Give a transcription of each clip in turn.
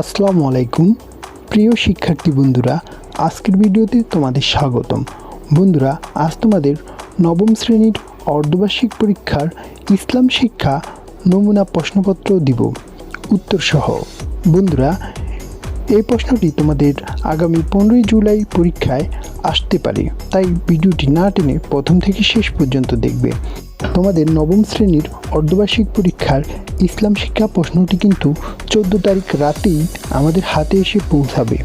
আসসালামু আলাইকুম। প্রিয় শিক্ষার্থী বন্ধুরা, আজকের ভিডিওতে তোমাদের স্বাগতম। বন্ধুরা, আজ তোমাদের নবম শ্রেণির অর্ধবার্ষিক পরীক্ষার ইসলাম শিক্ষা নমুনা প্রশ্নপত্র দিব। উত্তরসহ। বন্ধুরা, এই প্রশ্নটি তোমাদের আগামী পনেরোই জুলাই পরীক্ষায় আসতে পারে। তাই ভিডিওটি না টেনে প্রথম থেকে শেষ পর্যন্ত দেখবে। তোমাদের নবম শ্রেণির অর্ধবার্ষিক পরীক্ষার ইসলাম শিক্ষা প্রশ্নটি কিন্তু চোদ্দ তারিখ রাতেই আমাদের হাতে এসে পৌঁছাবে।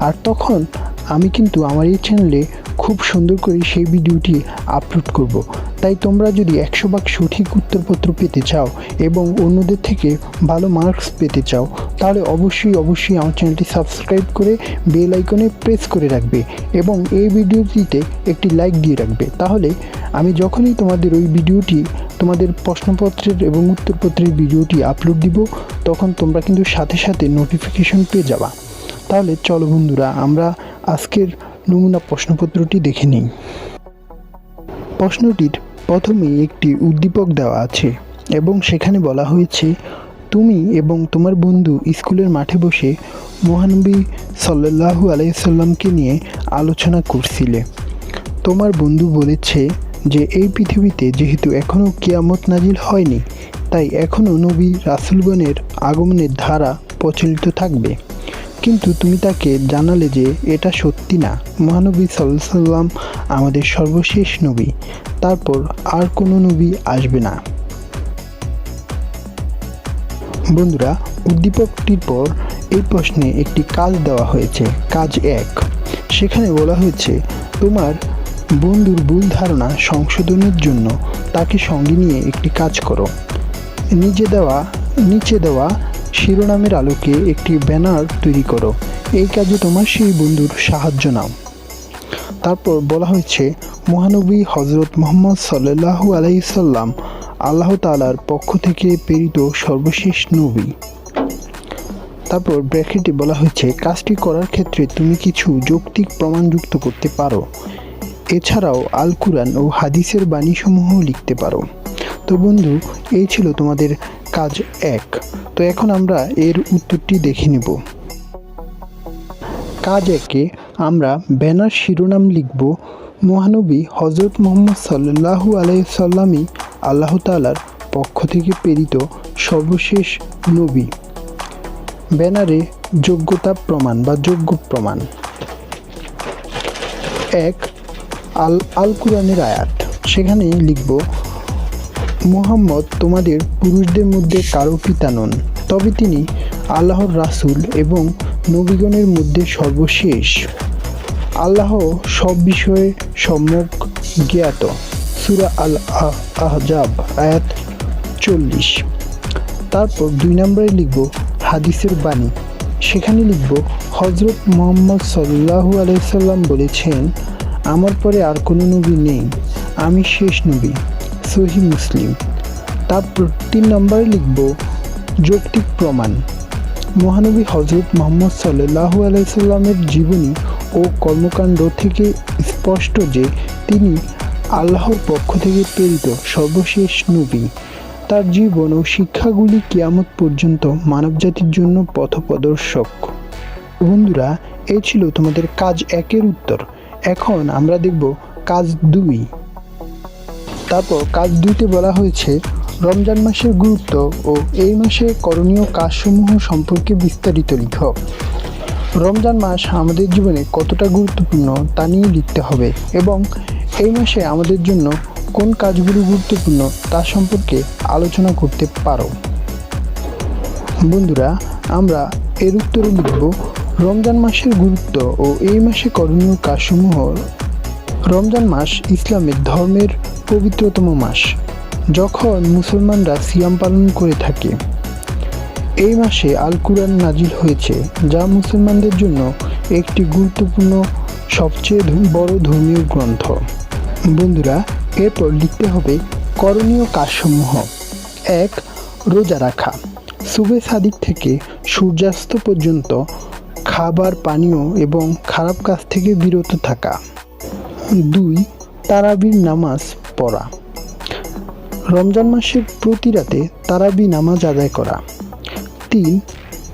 আর তখন আমি কিন্তু আমার এই চ্যানেলে খুব সুন্দর করে সেই ভিডিওটি আপলোড করব। তাই তোমরা যদি একশো ভাগ সঠিক উত্তরপত্র পেতে চাও এবং অন্যদের থেকে ভালো মার্কস পেতে চাও, তাহলে অবশ্যই অবশ্যই আমার চ্যানেলটি সাবস্ক্রাইব করে বেল আইকনে প্রেস করে রাখবে এবং এই ভিডিওটিতে একটি লাইক দিয়ে রাখবে। তাহলে আমি যখনই তোমাদের ওই ভিডিওটি, তোমাদের প্রশ্নপত্রের এবং উত্তরপত্রের ভিডিওটি আপলোড দিব, তখন তোমরা কিন্তু সাথে সাথে নোটিফিকেশন পেয়ে যাবা। তাহলে চলো বন্ধুরা, আমরা আজকের নমুনা প্রশ্নপত্রটি দেখে নিই। প্রশ্নটির প্রথমেই একটি উদ্দীপক দেওয়া আছে এবং সেখানে বলা হয়েছে, তুমি এবং তোমার বন্ধু স্কুলের মাঠে বসে মহানবী সাল্লাল্লাহু আলাইসাল্লামকে নিয়ে আলোচনা করছিলে। তোমার বন্ধু বলেছে যে, এই পৃথিবীতে যেহেতু এখনও কিয়ামত নাজিল হয়নি, তাই এখনও নবী রাসুলগণের আগমনের ধারা প্রচলিত থাকবে। কিন্তু তুমি তাকে জানালে যে এটা সত্যি না। মহানবী সাল্লাম আমাদের সর্বশেষ নবী। তারপর আর কোনো নবী আসবে না। বন্ধুরা, উদ্দীপকটির পর এই প্রশ্নে একটি কাজ দেওয়া হয়েছে। কাজ এক। সেখানে বলা হয়েছে, তোমার বন্ধুর ভুল ধারণা সংশোধনের জন্য তাকে সঙ্গে নিয়ে একটি কাজ করো। নিজে দেওয়া, নিচে দেওয়া শিরোনামের আলোকে একটি ব্যানার তৈরি করো। এই কাজে তোমার সেই বন্ধুর সাহায্য নাও। তারপর বলা হয়েছে, মহানবী হজরত মোহাম্মদ সাল্লাহু আলাইসাল্লাম আল্লাহ তালার পক্ষ থেকে প্রেরিত সর্বশেষ নবী। তারপর ব্র্যাকেটে বলা হয়েছে, কাজটি করার ক্ষেত্রে তুমি কিছু যৌক্তিক প্রমাণযুক্ত করতে পারো। এছাড়াও আল কুরআন ও হাদিসের বাণীসমূহ লিখতে পারো। তো বন্ধু, এই ছিল তোমাদের কাজ এক। তো এখন আমরা এর উত্তরটি দেখে নেব। কাজ একে আমরা ব্যানার শিরোনাম লিখব, মহানবী হজরত মোহাম্মদ সাল্লাহু আলাইসাল্লামই আল্লাহ তালার পক্ষ থেকে প্রেরিত সর্বশেষ নবী। ব্যানারে যোগ্যতা প্রমাণ বা যোগ্য প্রমাণ। এক, আল আল কুরআনের আয়াত। সেখানে লিখব মুহাম্মদ তোমাদের পুরুষদের মধ্যে কারও পিতা নন, তবে তিনি আল্লাহর রাসূল এবং নবীগণের মধ্যে সর্বশেষ। আল্লাহ সব বিষয়ে সম্যক জ্ঞাত। সুরা আল আহজাব আয়াত চল্লিশ। তারপর দুই নম্বরে লিখব হাদিসের বাণী। সেখানে লিখব হজরত মোহাম্মদ সাল্লাহু আলাইসাল্লাম বলেছেন, আমার পরে আর কোনো নবী নেই, আমি শেষ নবী। সহি মুসলিম। তারপর তিন নম্বরে লিখব যৌক্তিক প্রমাণ। মহানবী হজরত মোহাম্মদ সাল্লাহু আলাইসাল্লামের জীবনী ও কর্মকাণ্ড থেকে স্পষ্ট যে তিনি আল্লাহর পক্ষ থেকে প্রেরিত সর্বশেষ নবী। তার জীবন ও শিক্ষাগুলি কিয়ামত পর্যন্ত মানবজাতির জন্য পথপ্রদর্শক। বন্ধুরা এই ছিল তোমাদের কাজ একের উত্তর। এখন আমরা দেখব কাজ দুই। তারপর কাজ দুইতে বলা হয়েছে, রমজান মাসের গুরুত্ব ও এই মাসে করণীয় কাজসমূহ সম্পর্কে বিস্তারিত লিখ। রমজান মাস আমাদের জীবনে কতটা গুরুত্বপূর্ণ তা নিয়ে লিখতে হবে এবং এই মাসে আমাদের জন্য কোন কাজগুলো গুরুত্বপূর্ণ তা সম্পর্কে আলোচনা করতে পারো। বন্ধুরা, আমরা এর উত্তরে লিখব, রমজান মাসের গুরুত্ব ও এই মাসে করণীয় কাজসমূহ রমজান মাস ইসলামের ধর্মের পবিত্রতম মাস, যখন মুসলমানরা সিয়াম পালন করে থাকে। এই মাসে আল কুরআন নাজিল হয়েছে, যা মুসলমানদের জন্য একটি গুরুত্বপূর্ণ, সবচেয়ে বড় ধর্মীয় গ্রন্থ। বন্ধুরা, এরপর লিখতে হবে করণীয় কাজসমূহ। এক, রোজা রাখা। সুবে সাদিক থেকে সূর্যাস্ত পর্যন্ত খাবার, পানীয় এবং খারাপ কাজ থেকে বিরত থাকা। দুই, তারাবির নামাজ পড়া। রমজান মাসের প্রতি রাতে তারাবি নামাজ আদায় করা। তিন,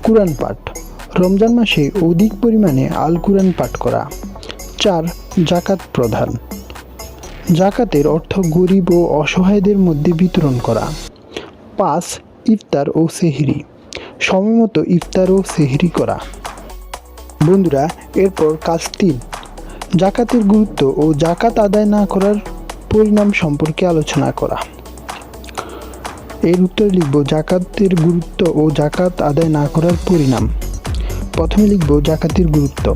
কোরআন পাঠ। রমজান মাসে অধিক পরিমাণে আল কুরআন পাঠ করা। চার জাকাত প্রদান। জাকাতের অর্থ গরিব ও অসহায়দের মধ্যে বিতরণ করা। পাঁচ, ইফতার ও সেহরি। সময়মতো ইফতার ও সেহরি করা। বন্ধুরা, এরপর কাজ তিন। জাকাতের গুরুত্ব ও জাকাত আদায় না করার পরিণাম সম্পর্কে আলোচনা করা। এর উত্তরে লিখব, জাকাতের গুরুত্ব ও জাকাত আদায় না করার পরিণাম। প্রথমে লিখব, জাকাতের গুরুত্ব।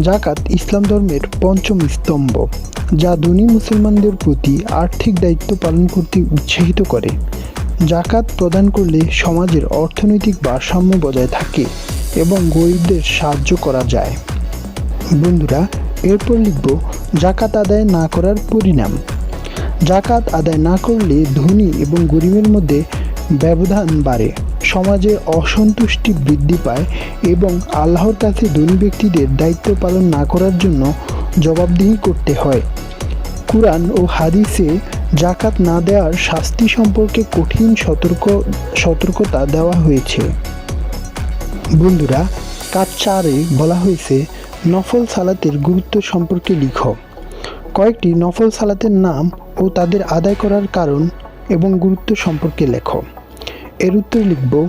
জাকাত ইসলাম ধর্মের পঞ্চম স্তম্ভ, যা ধনী মুসলমানদের প্রতি আর্থিক দায়িত্ব পালন করতে উৎসাহিত করে। জাকাত প্রদান করলে সমাজের অর্থনৈতিক ভারসাম্য বজায় থাকে এবং গরিবদের সাহায্য করা যায়। বন্ধুরা এরপর লিখব, জাকাত আদায় না করার পরিণাম। জাকাত আদায় না করলে ধনী এবং গরিবের মধ্যে ব্যবধান বাড়ে। সমাজের অসন্তুষ্টি বৃদ্ধি পায় এবং আল্লাহর কাছে ধনী ব্যক্তিদের দায়িত্ব পালন না করার জন্য জবাবদিহি করতে হয়। কুরআন ও হাদিসে জাকাত না দেওয়ার শাস্তি সম্পর্কে কঠিন সতর্ক, সতর্কতা দেওয়া হয়েছে। বন্ধুরা, কাজ চারে বলা হয়েছে নফল সালাতের গুরুত্ব সম্পর্কে লিখো। কয়েকটি নফল সালাতের নাম ও তাদের আদায় করার কারণ এবং গুরুত্ব সম্পর্কে লেখো। এর উত্তর লিখব,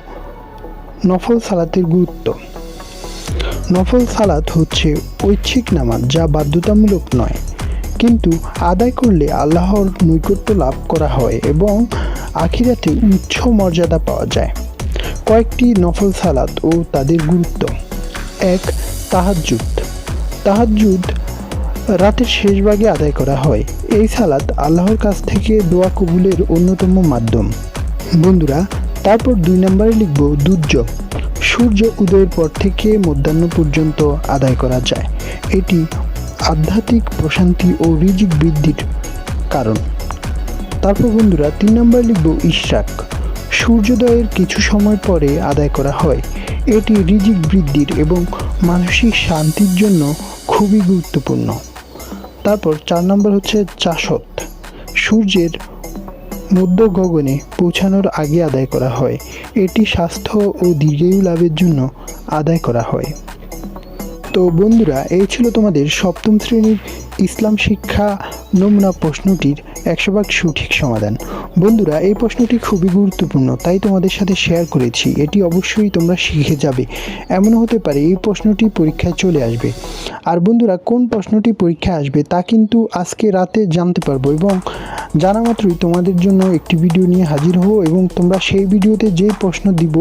নফল সালাতের গুরুত্ব। নফল সালাত হচ্ছে ঐচ্ছিক নামাজ যা বাধ্যতামূলক নয়, কিন্তু আদায় করলে আল্লাহর নৈকট্য লাভ করা হয় এবং আখিরাতে উচ্চ মর্যাদা পাওয়া যায়। কয়েকটি নফল সালাত ও তাদের গুরুত্ব। এক, তাহাজ্জুদ। তাহাজ্জুদ রাতের শেষ ভাগে আদায় করা হয়। এই সালাত আল্লাহর কাছ থেকে দোয়া কবুলের অন্যতম মাধ্যম। বন্ধুরা, তারপর দুই নম্বরে লিখব দুর্যোগ সূর্য উদয়ের পর থেকে মধ্যাহ্ন পর্যন্ত আদায় করা যায়। এটি আধ্যাত্মিক প্রশান্তি ও রিজিক বৃদ্ধির কারণ। তারপর বন্ধুরা, তিন নম্বরে লিখব ইশরাক। সূর্যোদয়ের কিছু সময় পরে আদায় করা হয়। এটি রিজিক বৃদ্ধির এবং মানসিক শান্তির জন্য খুবই গুরুত্বপূর্ণ। তারপর চার নম্বর হচ্ছে চাষত। সূর্যের মধ্য গগনে পৌঁছানোর আগে আদায় করা হয়। এটি স্বাস্থ্য ও দীর্ঘায়ু লাভের জন্য আদায় করা হয়। তো বন্ধুরা, এই ছিল তোমাদের সপ্তম শ্রেণির ইসলাম শিক্ষা নমুনা প্রশ্নটির একশো ভাগ সঠিক সমাধান। বন্ধুরা, এই প্রশ্নটি খুবই গুরুত্বপূর্ণ, তাই তোমাদের সাথে শেয়ার করেছি। এটি অবশ্যই তোমরা শিখে যাবে। এমনও হতে পারে এই প্রশ্নটি পরীক্ষায় চলে আসবে। আর বন্ধুরা, কোন প্রশ্নটি পরীক্ষায় আসবে তা কিন্তু আজকে রাতে জানতে পারব এবং জানা মাত্রই তোমাদের জন্য একটি ভিডিও নিয়ে হাজির হব এবং তোমরা সেই ভিডিওতে যেই প্রশ্ন দিব,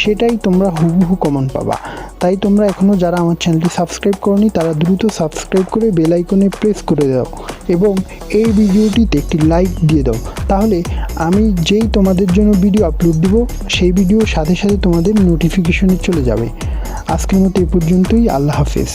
সেটাই তোমরা হুবহু কমন পাবা। তাই তোমরা এখনও যারা আমার চ্যানেলটি সাবস্ক্রাইব করনি, তারা দ্রুত সাবস্ক্রাইব করে বেল আইকনে প্রেস করে দাও এবং এই ভিডিওটিতে একটি লাইক দিয়ে দাও। তাহলে আমি যেই তোমাদের জন্য ভিডিও আপলোড দিব, সেই ভিডিও সাথে সাথে তোমাদের নোটিফিকেশনে চলে যাবে। আজকের মতো এ পর্যন্তই, আল্লাহ হাফেজ।